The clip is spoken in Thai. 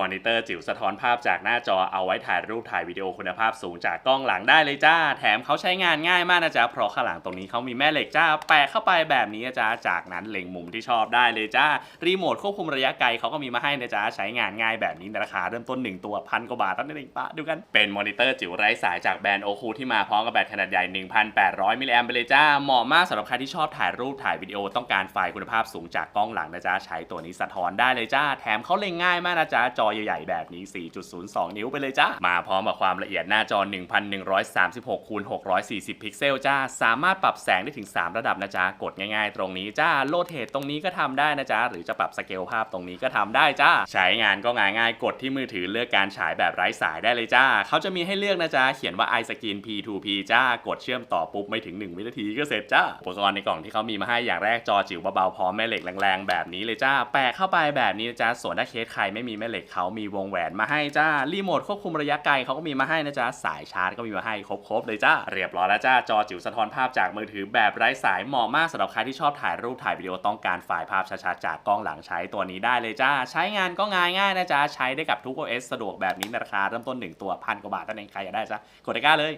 มอนิเตอร์จิ๋วสะท้อนภาพจากหน้าจอเอาไว้ถ่ายรูปถ่ายวิดีโอคุณภาพสูงจากกล้องหลังได้เลยจ้า แถมเขาใช้งานง่ายมากนะจ๊ะ เพราะข้างหลังตรงนี้เขามีแม่เหล็กจ้า แปะเข้าไปแบบนี้นะจ๊ะจากนั้นเล็งมุมที่ชอบได้เลยจ้า รีโมทควบคุมระยะไกลเขาก็มีมาให้นะจ๊ะ ใช้งานง่ายแบบนี้ในราคาเริ่มต้น 1 ตัวพันกว่าบาทเท่านั้นเองปะดูกัน เป็นมอนิเตอร์จิ๋วไร้สายจากแบรนด์โอคูที่มาพร้อมกับแบตขนาดใหญ่ 1,800 มิลลิแอมไปเลยจ้า เหมาะมากสำหรับใครที่ชอบถ่ายรูปถ่ายวิดีโอต้องการไฟล์คุณภาพสูงจากกล้องหลังนะจ๊ะใช้ตัวนี้สะท้อนได้เลยจ้า แถมเขาเล็งง่ายมากนะจ๊ะจอใหญ่ๆ แบบนี้ 4.02 นิ้วไปเลยจ้ามาพร้อมกับความละเอียดหน้าจอ 1,136คูณ640 พิกเซลจ้า สามารถปรับแสงได้ถึง 3 ระดับนะจ๊ะกดง่ายๆ ตรงนี้จ้าโลดเทตตรงนี้ก็ทำได้นะจ๊ะหรือจะปรับสเกลภาพตรงนี้ก็ทำได้จ้าใช้งานก็ง่ายง่ายๆกดที่มือถือเลือกการฉายแบบไร้สายได้เลยจ้าเขาจะมีให้เลือกนะจ๊ะเขียนว่า iScreen P2P จ้ากดเชื่อมต่อปุ๊บไม่ถึง 1 วินาทีก็เสร็จจ้าอุปกรณ์ในกล่องที่เขามีมาให้อย่างแรกจอจิ๋วเบาๆพร้อมแม่เหล็กแรงๆแบบนี้เลยจ้าแปะเข้าไปแบบนี้นะจ๊ะส่วนถ้าเคสใครไม่มีแม่เหล็กเขามีวงแหวนมาให้จ้า รีโมทควบคุมระยะไกลเขาก็มีมาให้นะจ้า สายชาร์จก็มีมาให้ครบๆเลยจ้า เรียบร้อยแล้วจ้า จอจิ๋วสะท้อนภาพจากมือถือแบบไร้สายเหมาะมากสำหรับใครที่ชอบถ่ายรูปถ่ายวิดีโอต้องการไฟล์ภาพชัดๆจากกล้องหลังใช้ตัวนี้ได้เลยจ้า ใช้งานก็ง่ายง่ายๆนะจ้า ใช้ได้กับทุก OS สะดวกแบบนี้ในราคาเริ่มต้น 1 ตัวพันกว่าบาทเท่านั้นใครอยากได้จ้ากดตะกร้าเลย